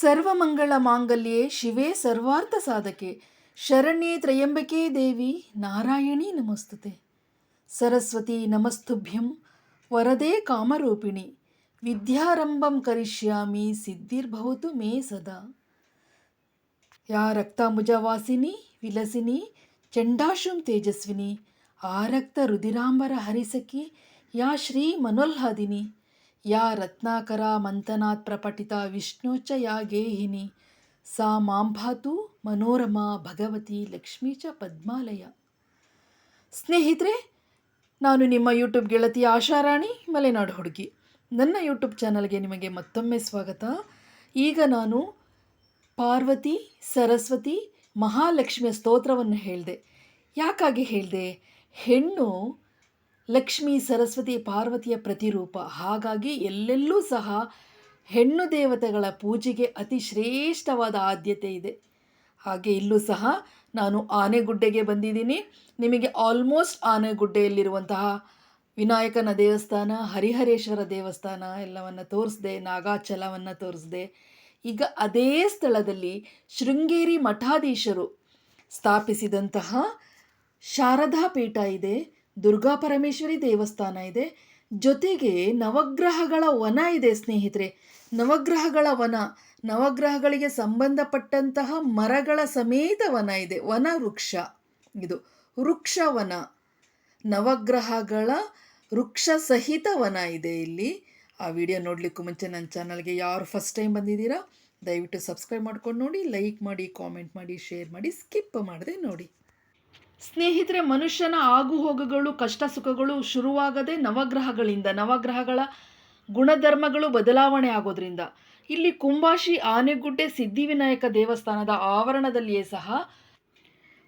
ಸರ್ವಮಂಗಳ ಮಾಂಗಲ್ಯೆ ಶಿವೇ ಸರ್ವಾರ್ಥ ಸಾಧಕೆ. ಶರಣ್ಯೆ ತ್ರಯಂಬಕೆ ದೇವಿ ನಾರಾಯಣಿ ನಮಸ್ತುತೆ. ಸರಸ್ವತಿ ನಮಸ್ತುಭ್ಯಂ ವರದೆ ಕಾಮರೂಪಿಣಿ. ವಿದ್ಯಾರಂಭಂ ಕರಿಷ್ಯಾಮಿ ಸಿದ್ಧಿರ್ಭವತು ಮೇ ಸದಾ. ಯಾ ರಕ್ತಾಂಬುಜವಾಸಿನಿ ವಿಲಸಿನಿ ಚಂಡಾಶುಂ ತೇಜಸ್ವಿನಿ. ಆರಕ್ತ ರುದಿರಾಂಬರ ಹರಿಸಖಿ ಯಾ ಶ್ರೀ ಮನೋಲ್ಹಾದಿನಿ. ಯಾ ರತ್ನಾಕರ ಮಂಥನಾತ್ ಪ್ರಪಟಿತ ವಿಷ್ಣುಚ ಯಾ ಗೇಹಿನಿ? ಸಾ ಮಾಂಭಾತು ಮನೋರಮಾ ಭಗವತಿ ಲಕ್ಷ್ಮೀ ಚ ಪದ್ಮಾಲಯ. ಸ್ನೇಹಿತರೆ, ನಾನು ನಿಮ್ಮ ಯೂಟ್ಯೂಬ್ ಗೆಳತಿ ಆಶಾರಾಣಿ ಮಲೆನಾಡು ಹುಡುಗಿ. ನನ್ನ ಯೂಟ್ಯೂಬ್ ಚಾನಲ್ಗೆ ನಿಮಗೆ ಮತ್ತೊಮ್ಮೆ ಸ್ವಾಗತ. ಈಗ ನಾನು ಪಾರ್ವತಿ, ಸರಸ್ವತಿ, ಮಹಾಲಕ್ಷ್ಮಿಯ ಸ್ತೋತ್ರವನ್ನು ಹೇಳಿದೆ. ಯಾಕಾಗಿ ಹೇಳಿದೆ? ಹೆಣ್ಣು ಲಕ್ಷ್ಮಿ ಸರಸ್ವತಿ ಪಾರ್ವತಿಯ ಪ್ರತಿರೂಪ. ಹಾಗಾಗಿ ಎಲ್ಲೆಲ್ಲೂ ಸಹ ಹೆಣ್ಣು ದೇವತೆಗಳ ಪೂಜೆಗೆ ಅತಿ ಶ್ರೇಷ್ಠವಾದ ಆದ್ಯತೆ ಇದೆ. ಹಾಗೆ ಇಲ್ಲೂ ಸಹ ನಾನು ಆನೆಗುಡ್ಡೆಗೆ ಬಂದಿದ್ದೀನಿ. ನಿಮಗೆ ಆಲ್ಮೋಸ್ಟ್ ಆನೆಗುಡ್ಡೆಯಲ್ಲಿರುವಂತಹ ವಿನಾಯಕನ ದೇವಸ್ಥಾನ, ಹರಿಹರೇಶ್ವರ ದೇವಸ್ಥಾನ ಎಲ್ಲವನ್ನು ತೋರಿಸಿದೆ, ನಾಗಾಚಲವನ್ನು ತೋರಿಸಿದೆ. ಈಗ ಅದೇ ಸ್ಥಳದಲ್ಲಿ ಶೃಂಗೇರಿ ಮಠಾಧೀಶರು ಸ್ಥಾಪಿಸಿದಂತಹ ಶಾರದಾ ಪೀಠ ಇದೆ. ದುರ್ಗಾ ಪರಮೇಶ್ವರಿ ದೇವಸ್ಥಾನ ಇದೆ. ಜೊತೆಗೆ ನವಗ್ರಹಗಳ ವನ ಇದೆ ಸ್ನೇಹಿತರೆ. ನವಗ್ರಹಗಳ ವನ, ನವಗ್ರಹಗಳಿಗೆ ಸಂಬಂಧಪಟ್ಟಂತಹ ಮರಗಳ ಸಮೇತ ವನ ಇದೆ. ವನ ವೃಕ್ಷ. ಇದು ವೃಕ್ಷವನ ನವಗ್ರಹಗಳ ವೃಕ್ಷ ಸಹಿತ ವನ ಇದೆ ಇಲ್ಲಿ. ಆ ವಿಡಿಯೋ ನೋಡಲಿಕ್ಕೂ ಮುಂಚೆ ನನ್ನ ಚಾನಲ್ಗೆ ಯಾರು ಫಸ್ಟ್ ಟೈಮ್ ಬಂದಿದ್ದೀರಾ, ದಯವಿಟ್ಟು ಸಬ್ಸ್ಕ್ರೈಬ್ ಮಾಡ್ಕೊಂಡು ನೋಡಿ ಲೈಕ್ ಮಾಡಿ ಕಾಮೆಂಟ್ ಮಾಡಿ ಶೇರ್ ಮಾಡಿ ಸ್ಕಿಪ್ ಮಾಡದೆ ನೋಡಿ. ಸ್ನೇಹಿತರೆ, ಮನುಷ್ಯನ ಆಗುಹೋಗುಗಳು ಕಷ್ಟ ಸುಖಗಳು ಶುರುವಾಗದೆ ನವಗ್ರಹಗಳಿಂದ, ನವಗ್ರಹಗಳ ಗುಣಧರ್ಮಗಳು ಬದಲಾವಣೆ ಆಗೋದ್ರಿಂದ. ಇಲ್ಲಿ ಕುಂಬಾಶಿ ಆನೆಗುಡ್ಡೆ, ಸಿದ್ಧಿವಿನಾಯಕ ದೇವಸ್ಥಾನದ ಆವರಣದಲ್ಲಿಯೇ ಸಹ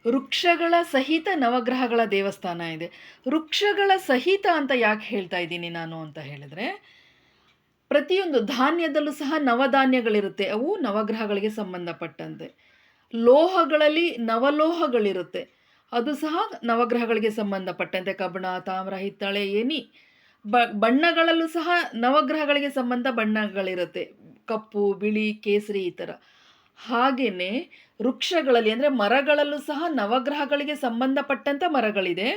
ವೃಕ್ಷಗಳ ಸಹಿತ ನವಗ್ರಹಗಳ ದೇವಸ್ಥಾನ ಇದೆ. ವೃಕ್ಷಗಳ ಸಹಿತ ಅಂತ ಯಾಕೆ ಹೇಳ್ತಾ ಇದ್ದೀನಿ ನಾನು ಅಂತ ಹೇಳಿದ್ರೆ, ಪ್ರತಿಯೊಂದು ಧಾನ್ಯದಲ್ಲೂ ಸಹ ನವಧಾನ್ಯಗಳಿರುತ್ತೆ. ಅವು ನವಗ್ರಹಗಳಿಗೆ ಸಂಬಂಧಪಟ್ಟಂತೆ. ಲೋಹಗಳಲ್ಲಿ ನವಲೋಹಗಳಿರುತ್ತೆ. ಅದು ಸಹ ನವಗ್ರಹಗಳಿಗೆ ಸಂಬಂಧಪಟ್ಟಂತೆ ಕಬ್ಬಣ, ತಾಮ್ರ, ಹಿತ್ತಾಳೆ, ಏನಿ. ಬ, ಬಣ್ಣಗಳಲ್ಲೂ ಸಹ ನವಗ್ರಹಗಳಿಗೆ ಸಂಬಂಧ ಬಣ್ಣಗಳಿರುತ್ತೆ. ಕಪ್ಪು, ಬಿಳಿ, ಕೇಸರಿ ಈ ಥರ. ಹಾಗೆಯೇ ವೃಕ್ಷಗಳಲ್ಲಿ ಅಂದರೆ ಮರಗಳಲ್ಲೂ ಸಹ ನವಗ್ರಹಗಳಿಗೆ ಸಂಬಂಧಪಟ್ಟಂಥ ಮರಗಳಿದೆ.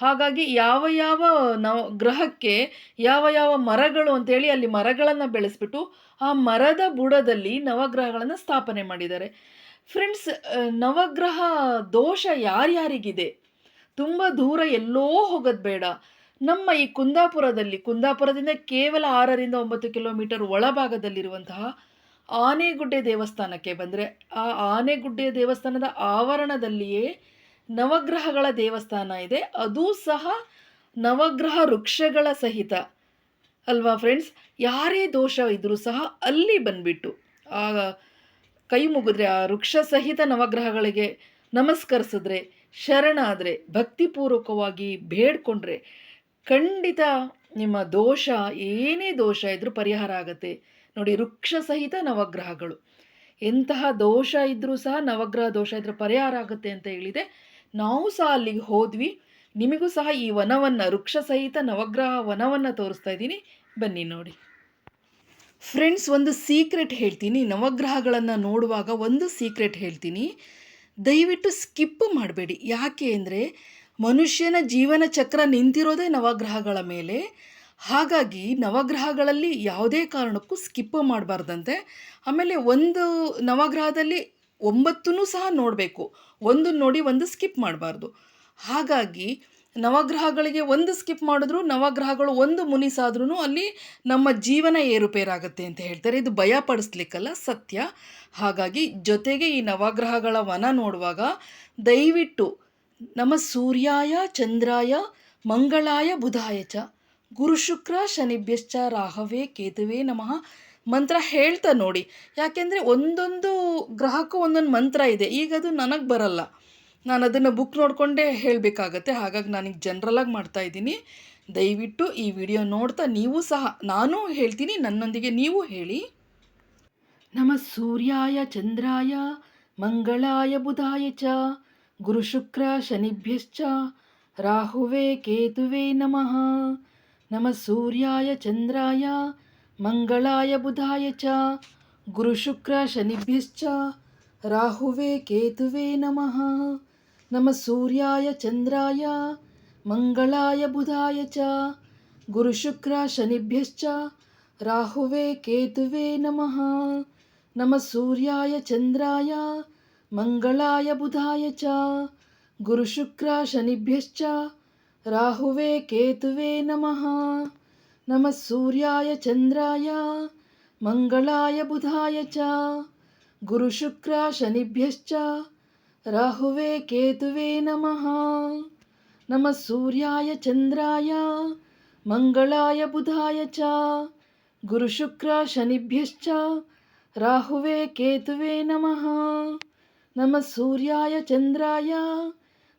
ಹಾಗಾಗಿ ಯಾವ ಯಾವ ನವ, ಗ್ರಹಕ್ಕೆ ಯಾವ ಯಾವ ಮರಗಳು ಅಂತೇಳಿ ಅಲ್ಲಿ ಮರಗಳನ್ನು ಬೆಳೆಸ್ಬಿಟ್ಟು ಆ ಮರದ ಬುಡದಲ್ಲಿ ನವಗ್ರಹಗಳನ್ನು ಸ್ಥಾಪನೆ ಮಾಡಿದ್ದಾರೆ. ಫ್ರೆಂಡ್ಸ್ ನವಗ್ರಹ ದೋಷ ಯಾರ್ಯಾರಿಗಿದೆ? ತುಂಬ ದೂರ ಎಲ್ಲೋ ಹೋಗೋದು ಬೇಡ. ನಮ್ಮ ಈ ಕುಂದಾಪುರದಲ್ಲಿ, ಕುಂದಾಪುರದಿಂದ ಕೇವಲ ಆರರಿಂದ ಒಂಬತ್ತು ಕಿಲೋಮೀಟರ್ ಒಳಭಾಗದಲ್ಲಿರುವಂತಹ ಆನೆಗುಡ್ಡೆ ದೇವಸ್ಥಾನಕ್ಕೆ ಬಂದರೆ, ಆ ಆನೆಗುಡ್ಡೆ ದೇವಸ್ಥಾನದ ಆವರಣದಲ್ಲಿಯೇ ನವಗ್ರಹಗಳ ದೇವಸ್ಥಾನ ಇದೆ. ಅದೂ ಸಹ ನವಗ್ರಹ ವೃಕ್ಷಗಳ ಸಹಿತ. ಅಲ್ವಾ ಫ್ರೆಂಡ್ಸ್ ಯಾರೇ ದೋಷ ಇದ್ದರೂ ಸಹ ಅಲ್ಲಿ ಬಂದ್ಬಿಟ್ಟು, ಆ ಕೈ ಮುಗಿದ್ರೆ ಆ ವೃಕ್ಷ ಸಹಿತ ನವಗ್ರಹಗಳಿಗೆ ನಮಸ್ಕರಿಸಿದ್ರೆ, ಶರಣಾದರೆ, ಭಕ್ತಿಪೂರ್ವಕವಾಗಿ ಬೇಡ್ಕೊಂಡ್ರೆ ಖಂಡಿತ ನಿಮ್ಮ ದೋಷ, ಏನೇ ದೋಷ ಇದ್ರೂ ಪರಿಹಾರ ಆಗುತ್ತೆ. ನೋಡಿ, ವೃಕ್ಷ ಸಹಿತ ನವಗ್ರಹಗಳು. ಎಂತಹ ದೋಷ ಇದ್ದರೂ ಸಹ ನವಗ್ರಹ ದೋಷ ಇದ್ದರೆ ಪರಿಹಾರ ಆಗುತ್ತೆ ಅಂತ ಹೇಳಿದೆ. ನಾವು ಸಹ ಅಲ್ಲಿಗೆ ಹೋದ್ವಿ. ನಿಮಗೂ ಸಹ ಈ ವನವನ್ನು, ವೃಕ್ಷ ಸಹಿತ ನವಗ್ರಹ ವನವನ್ನು ತೋರಿಸ್ತಾ ಇದ್ದೀನಿ. ಬನ್ನಿ ನೋಡಿ. ಫ್ರೆಂಡ್ಸ್ ಒಂದು ಸೀಕ್ರೆಟ್ ಹೇಳ್ತೀನಿ. ನವಗ್ರಹಗಳನ್ನು ನೋಡುವಾಗ ಒಂದು ಸೀಕ್ರೆಟ್ ಹೇಳ್ತೀನಿ. ದಯವಿಟ್ಟು ಸ್ಕಿಪ್ ಮಾಡಬೇಡಿ. ಯಾಕೆ ಅಂದರೆ, ಮನುಷ್ಯನ ಜೀವನ ಚಕ್ರ ನಿಂತಿರೋದೇ ನವಗ್ರಹಗಳ ಮೇಲೆ. ಹಾಗಾಗಿ ನವಗ್ರಹಗಳಲ್ಲಿ ಯಾವುದೇ ಕಾರಣಕ್ಕೂ ಸ್ಕಿಪ್ ಮಾಡಬಾರ್ದಂತೆ. ಆಮೇಲೆ ಒಂದು ನವಗ್ರಹದಲ್ಲಿ ಒಂಬತ್ತೂ ಸಹ ನೋಡಬೇಕು. ಒಂದು ನೋಡಿ ಒಂದು ಸ್ಕಿಪ್ ಮಾಡಬಾರ್ದು. ಹಾಗಾಗಿ ನವಗ್ರಹಗಳಿಗೆ ಒಂದು ಸ್ಕಿಪ್ ಮಾಡಿದ್ರು, ನವಗ್ರಹಗಳು ಒಂದು ಮುನಿಸಾದ್ರೂ ಅಲ್ಲಿ ನಮ್ಮ ಜೀವನ ಏರುಪೇರಾಗುತ್ತೆ ಅಂತ ಹೇಳ್ತಾರೆ. ಇದು ಭಯ ಪಡಿಸ್ಲಿಕ್ಕಲ್ಲ, ಸತ್ಯ. ಹಾಗಾಗಿ ಜೊತೆಗೆ ಈ ನವಗ್ರಹಗಳ ವನ ನೋಡುವಾಗ ದಯವಿಟ್ಟು ನಮ್ಮ ಸೂರ್ಯಾಯ, ಚಂದ್ರಾಯ, ಮಂಗಳಾಯ, ಬುಧಾಯ ಚ, ಗುರು ಶುಕ್ರ, ಶನಿಭ್ಯಶ್ಚ, ರಾಹವೇ, ಕೇತುವೆ ನಮಃ ಮಂತ್ರ ಹೇಳ್ತಾ ನೋಡಿ. ಯಾಕೆಂದರೆ ಒಂದೊಂದು ಗ್ರಹಕ್ಕೂ ಒಂದೊಂದು ಮಂತ್ರ ಇದೆ. ಈಗ ಅದು ನನಗೆ ಬರಲ್ಲ. ನಾನು ಅದನ್ನು ಬುಕ್ ನೋಡಿಕೊಂಡೇ ಹೇಳಬೇಕಾಗತ್ತೆ. ಹಾಗಾಗಿ ನಾನೀಗ ಜನ್ರಲಾಗಿ ಮಾಡ್ತಾಯಿದ್ದೀನಿ ದಯವಿಟ್ಟು ಈ ವಿಡಿಯೋ ನೋಡ್ತಾ ನೀವು ಸಹ, ನಾನು ಹೇಳ್ತೀನಿ, ನನ್ನೊಂದಿಗೆ ನೀವು ಹೇಳಿ. ನಮ ಸೂರ್ಯಾಯ ಚಂದ್ರಾಯ, ಮಂಗಳಾಯ ಬುಧಾಯ ಚ, ಗುರು ಶುಕ್ರ ಶನಿಭ್ಯಶ್ಚ, ರಾಹುವೇ ಕೇತುವೆ ನಮಃ. ನಮ ಸೂರ್ಯಾಯ ಚಂದ್ರಾಯ, ಮಂಗಳಾಯ ಬುಧಾಯ ಚ, ಗುರು ಶುಕ್ರ ಶನಿಭ್ಯಶ್ಚ, ರಾಹುವೇ ಕೇತುವೇ ನಮಃ. ನಮಃ ಸೂರ್ಯಾಯ ಚಂದ್ರಾಯ, ಮಂಗಳಾಯ ಬುಧಾಯ ಚ ಗುರುಶುಕ್ರ ಶನಿಭ್ಯಶ್ಚ, ರಾಹುವೇ ಕೇತುವೇ ನಮಃ. ನಮ ಸೂರ್ಯಾಯ ಚಂದ್ರಾಯ, ಮಂಗಳಾಯ ಬುಧಾಯ ಚ ಗುರುಶುಕ್ರ ಶನಿಭ್ಯಶ್ಚ, ರಾಹುವೇ ಕೇತುವೇ ನಮಃ. ನಮ ಸೂರ್ಯಾಯ ಚಂದ್ರಾಯ, ಮಂಗಳಾಯ ಬುಧಾಯ ಚ ಗುರುಶುಕ್ರ ಶನಿಭ್ಯಶ್ಚ राहुवे केतुवे नमः। नमः सूर्याय चन्द्राय मङ्गलाय बुधाय च। गुरुशुक्रशनिभ्यश्च राहुवे केतुवे नमः। नमः सूर्याय चन्द्राय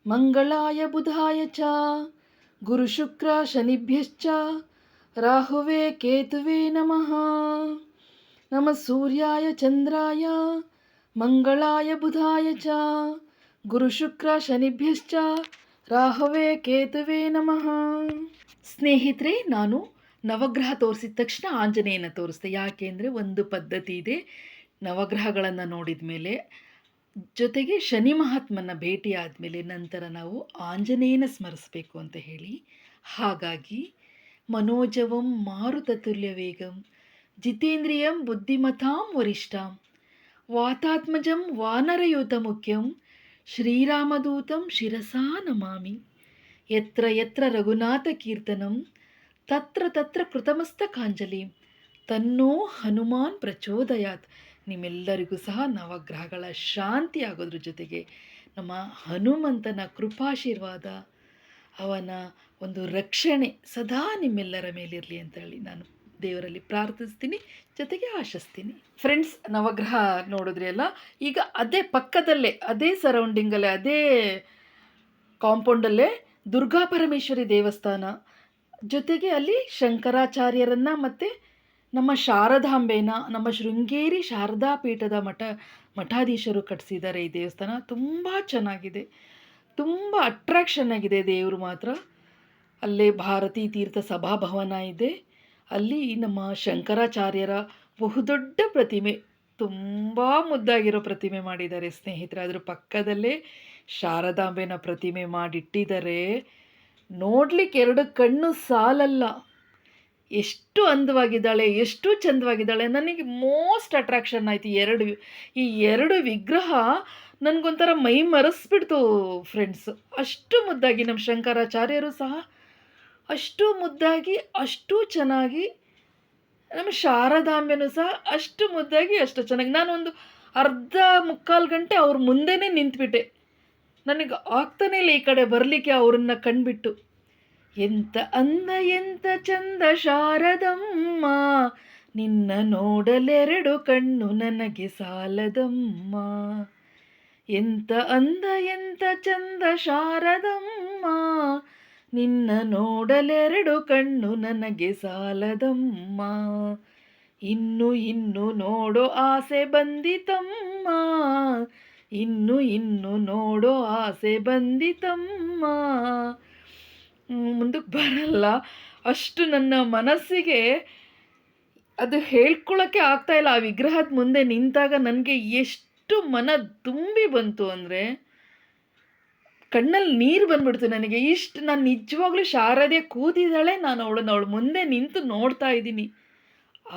मङ्गलाय बुधाय च। गुरुशुक्रशनिभ्यश्च राहुवे केतुवे नमः। नमः सूर्याय चन्द्राय ಮಂಗಳಾಯ ಬುಧಾಯ ಚ. ಗುರುಶುಕ್ರ ಶನಿಭ್ಯಶ್ಚ. ರಾಹವೇ ಕೇತುವೇ ನಮಃ. ಸ್ನೇಹಿತರೆ, ನಾನು ನವಗ್ರಹ ತೋರಿಸಿದ ತಕ್ಷಣ ಆಂಜನೇಯನ ತೋರಿಸ್ದೆ. ಯಾಕೆ ಅಂದರೆ ಒಂದು ಪದ್ಧತಿ ಇದೆ. ನವಗ್ರಹಗಳನ್ನು ನೋಡಿದ ಮೇಲೆ ಜೊತೆಗೆ ಶನಿ ಮಹಾತ್ಮನ ಭೇಟಿ ಆದಮೇಲೆ ನಂತರ ನಾವು ಆಂಜನೇಯನ ಸ್ಮರಿಸಬೇಕು ಅಂತ ಹೇಳಿ. ಹಾಗಾಗಿ ಮನೋಜವಂ ಮಾರುತತುಲ್ಯ ವೇಗಂ ಜಿತೇಂದ್ರಿಯಂ ಬುದ್ಧಿಮತಾಂ ವರಿಷ್ಠಾಂ. ವಾತಾತ್ಮಜಂ ವಾನರಯುತ ಮುಖ್ಯಂ ಶ್ರೀರಾಮದೂತಂ ಶಿರಸಾ ನಮಾಮಿ ಯತ್ರ ಯತ್ರ ರಘುನಾಥ ಕೀರ್ತನಂ ತತ್ರ ತತ್ರ ಕೃತಮಸ್ತಕಾಂಜಲಿ ತನ್ನೋ ಹನುಮಾನ್ ಪ್ರಚೋದಯಾತ್ ನಿಮ್ಮೆಲ್ಲರಿಗೂ ಸಹ ನವಗ್ರಹಗಳ ಶಾಂತಿ ಆಗೋದ್ರ ಜೊತೆಗೆ ನಮ್ಮ ಹನುಮಂತನ ಕೃಪಾಶೀರ್ವಾದ, ಅವನ ಒಂದು ರಕ್ಷಣೆ ಸದಾ ನಿಮ್ಮೆಲ್ಲರ ಮೇಲಿರಲಿ ಅಂತ ಹೇಳಿ ನಾನು ದೇವರಲ್ಲಿ ಪ್ರಾರ್ಥಿಸ್ತೀನಿ, ಜೊತೆಗೆ ಆಶಿಸ್ತೀನಿ. ಫ್ರೆಂಡ್ಸ್ ನವಗ್ರಹ ನೋಡಿದ್ರಿ ಅಲ್ಲ? ಈಗ ಅದೇ ಪಕ್ಕದಲ್ಲೇ, ಅದೇ ಸರೌಂಡಿಂಗಲ್ಲೇ ಅದೇ ಕಾಂಪೌಂಡಲ್ಲೇ ದುರ್ಗಾ ಪರಮೇಶ್ವರಿ ದೇವಸ್ಥಾನ. ಜೊತೆಗೆ ಅಲ್ಲಿ ಶಂಕರಾಚಾರ್ಯರನ್ನ ಮತ್ತು ನಮ್ಮ ಶಾರದಾಂಬೆನ, ನಮ್ಮ ಶೃಂಗೇರಿ ಶಾರದಾ ಪೀಠದ ಮಠ, ಮಠಾಧೀಶರು ಕಟ್ಟಿಸಿದ್ದಾರೆ ಈ ದೇವಸ್ಥಾನ. ತುಂಬ ಚೆನ್ನಾಗಿದೆ. ತುಂಬ ಅಟ್ರಾಕ್ಷನ್ ಆಗಿದೆ ದೇವರು ಮಾತ್ರ. ಅಲ್ಲೇ ಭಾರತೀ ತೀರ್ಥ ಸಭಾಭವನ ಇದೆ. ಅಲ್ಲಿ ನಮ್ಮ ಶಂಕರಾಚಾರ್ಯರ ಬಹುದೊಡ್ಡ ಪ್ರತಿಮೆ, ತುಂಬ ಮುದ್ದಾಗಿರೋ ಪ್ರತಿಮೆ ಮಾಡಿದ್ದಾರೆ ಸ್ನೇಹಿತರೆ. ಅದ್ರ ಪಕ್ಕದಲ್ಲೇ ಶಾರದಾಂಬೆನ ಪ್ರತಿಮೆ ಮಾಡಿಟ್ಟಿದ್ದಾರೆ. ನೋಡ್ಲಿಕ್ಕೆ ಎರಡು ಕಣ್ಣು ಸಾಲಲ್ಲ. ಎಷ್ಟು ಅಂದವಾಗಿದ್ದಾಳೆ, ಎಷ್ಟು ಚಂದವಾಗಿದ್ದಾಳೆ, ನನಗೆ ಮೋಸ್ಟ್ ಅಟ್ರಾಕ್ಷನ್ ಆಯ್ತು ಎರಡು, ಈ ಎರಡು ವಿಗ್ರಹ ನನಗೊಂಥರ ಮೈ ಮರೆಸ್ಬಿಡ್ತು ಫ್ರೆಂಡ್ಸ್ ಅಷ್ಟು ಮುದ್ದಾಗಿ ನಮ್ಮ ಶಂಕರಾಚಾರ್ಯರು ಸಹ ಅಷ್ಟು ಮುದ್ದಾಗಿ, ಅಷ್ಟು ಚೆನ್ನಾಗಿ, ನಮ್ಮ ಶಾರದಾಂಬೆನೂ ಸಹ ಅಷ್ಟು ಮುದ್ದಾಗಿ, ಅಷ್ಟು ಚೆನ್ನಾಗಿ. ನಾನೊಂದು ಅರ್ಧ ಮುಕ್ಕಾಲು ಗಂಟೆ ಅವ್ರ ಮುಂದೆನೇ ನಿಂತ್ಬಿಟ್ಟೆ. ನನಗೆ ಆಗ್ತಾನೇ ಇಲ್ಲ ಈ ಕಡೆ ಬರಲಿಕ್ಕೆ ಅವರನ್ನು ಕಂಡುಬಿಟ್ಟು. ಎಂತ ಅಂದ, ಎಂತ ಚಂದ ಶಾರದಮ್ಮ, ನಿನ್ನ ನೋಡಲೆರಡು ಕಣ್ಣು ನನಗೆ ಸಾಲದಮ್ಮ. ಎಂತ ಅಂದ, ಎಂತ ಚಂದ ಶಾರದಮ್ಮ ನಿನ್ನ ನೋಡಲೆರಡು ಕಣ್ಣು ನನಗೆ ಸಾಲದಮ್ಮ. ಇನ್ನು ಇನ್ನು ನೋಡೋ ಆಸೆ ಬಂದಿತಮ್ಮ. ಇನ್ನು ಇನ್ನು ನೋಡೋ ಆಸೆ ಬಂದಿತಮ್ಮ. ಮುಂದಕ್ಕೆ ಬರಲ್ಲ. ಅಷ್ಟು ನನ್ನ ಮನಸ್ಸಿಗೆ ಅದು ಹೇಳ್ಕೊಳ್ಳೋಕ್ಕೆ ಆಗ್ತಾ ಇಲ್ಲ. ಆ ವಿಗ್ರಹದ ಮುಂದೆ ನಿಂತಾಗ ನನಗೆ ಎಷ್ಟು ಮನ ತುಂಬಿ ಬಂತು ಅಂದರೆ ಕಣ್ಣಲ್ಲಿ ನೀರು ಬಂದ್ಬಿಡ್ತು ನನಗೆ. ಇಷ್ಟು ನಾನು ನಿಜವಾಗ್ಲೂ ಶಾರದೆ ಕೂತಿದ್ದಾಳೆ. ನಾನು ಅವಳನ್ನ ಅವಳು ಮುಂದೆ ನಿಂತು ನೋಡ್ತಾ ಇದ್ದೀನಿ.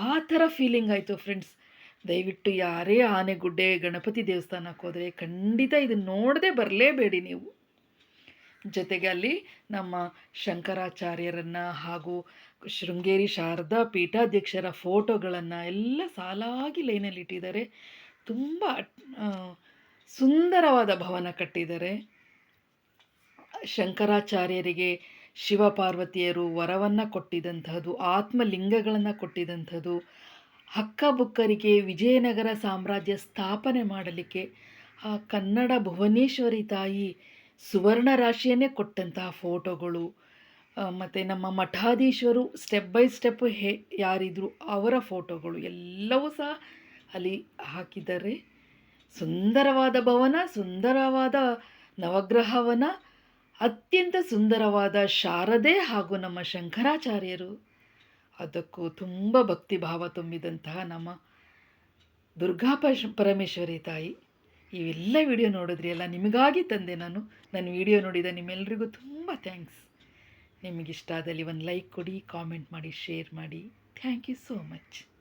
ಆ ಥರ ಫೀಲಿಂಗ್ ಆಯಿತು ಫ್ರೆಂಡ್ಸ್ ದಯವಿಟ್ಟು ಯಾರೇ ಆನೆಗುಡ್ಡೆ ಗಣಪತಿ ದೇವಸ್ಥಾನಕ್ಕೆ ಹೋದರೆ ಖಂಡಿತ ಇದನ್ನು ನೋಡದೆ ಬರಲೇಬೇಡಿ ನೀವು. ಜೊತೆಗೆ ಅಲ್ಲಿ ನಮ್ಮ ಶಂಕರಾಚಾರ್ಯರನ್ನು ಹಾಗೂ ಶೃಂಗೇರಿ ಶಾರದಾ ಪೀಠಾಧ್ಯಕ್ಷರ ಫೋಟೋಗಳನ್ನು ಎಲ್ಲ ಸಾಲಾಗಿ ಲೈನಲ್ಲಿ ಇಟ್ಟಿದ್ದಾರೆ. ತುಂಬ ಸುಂದರವಾದ ಭವನ ಕಟ್ಟಿದ್ದಾರೆ. ಶಂಕರಾಚಾರ್ಯರಿಗೆ ಶಿವಪಾರ್ವತಿಯರು ವರವನ್ನು ಕೊಟ್ಟಿದಂಥದ್ದು ಆತ್ಮಲಿಂಗಗಳನ್ನು ಕೊಟ್ಟಿದ್ದಂಥದ್ದು ಹಕ್ಕಬುಕ್ಕರಿಗೆ ವಿಜಯನಗರ ಸಾಮ್ರಾಜ್ಯ ಸ್ಥಾಪನೆ ಮಾಡಲಿಕ್ಕೆ ಆ ಕನ್ನಡ ಭುವನೇಶ್ವರಿ ತಾಯಿ ಸುವರ್ಣ ರಾಶಿಯನ್ನೇ ಕೊಟ್ಟಂತಹ ಫೋಟೋಗಳು. ಮತ್ತು ನಮ್ಮ ಮಠಾಧೀಶರು ಸ್ಟೆಪ್ ಬೈ ಸ್ಟೆಪ್ ಹೇ, ಯಾರಿದ್ರು ಅವರ ಫೋಟೋಗಳು ಎಲ್ಲವೂ ಸಹ ಅಲ್ಲಿ ಹಾಕಿದ್ದಾರೆ. ಸುಂದರವಾದ ಭವನ, ಸುಂದರವಾದ ನವಗ್ರಹವನ ಅತ್ಯಂತ ಸುಂದರವಾದ ಶಾರದೆ ಹಾಗೂ ನಮ್ಮ ಶಂಕರಾಚಾರ್ಯರು. ಅದಕ್ಕೂ ತುಂಬ ಭಕ್ತಿಭಾವ ತುಂಬಿದಂತಹ ನಮ್ಮ ದುರ್ಗಾ ಪರಮೇಶ್ವರಿ ತಾಯಿ. ಇವೆಲ್ಲ ವಿಡಿಯೋ ನೋಡಿದ್ರಿ ಎಲ್ಲ ನಿಮಗಾಗಿ ತಂದೆ ನಾನು. ನನ್ನ ವಿಡಿಯೋ ನೋಡಿದ ನಿಮ್ಮೆಲ್ಲರಿಗೂ ತುಂಬ ಥ್ಯಾಂಕ್ಸ್. ನಿಮಗಿಷ್ಟ ಆದಲ್ಲಿ ಒಂದು ಲೈಕ್ ಕೊಡಿ, ಕಾಮೆಂಟ್ ಮಾಡಿ, ಶೇರ್ ಮಾಡಿ. Thank you so much.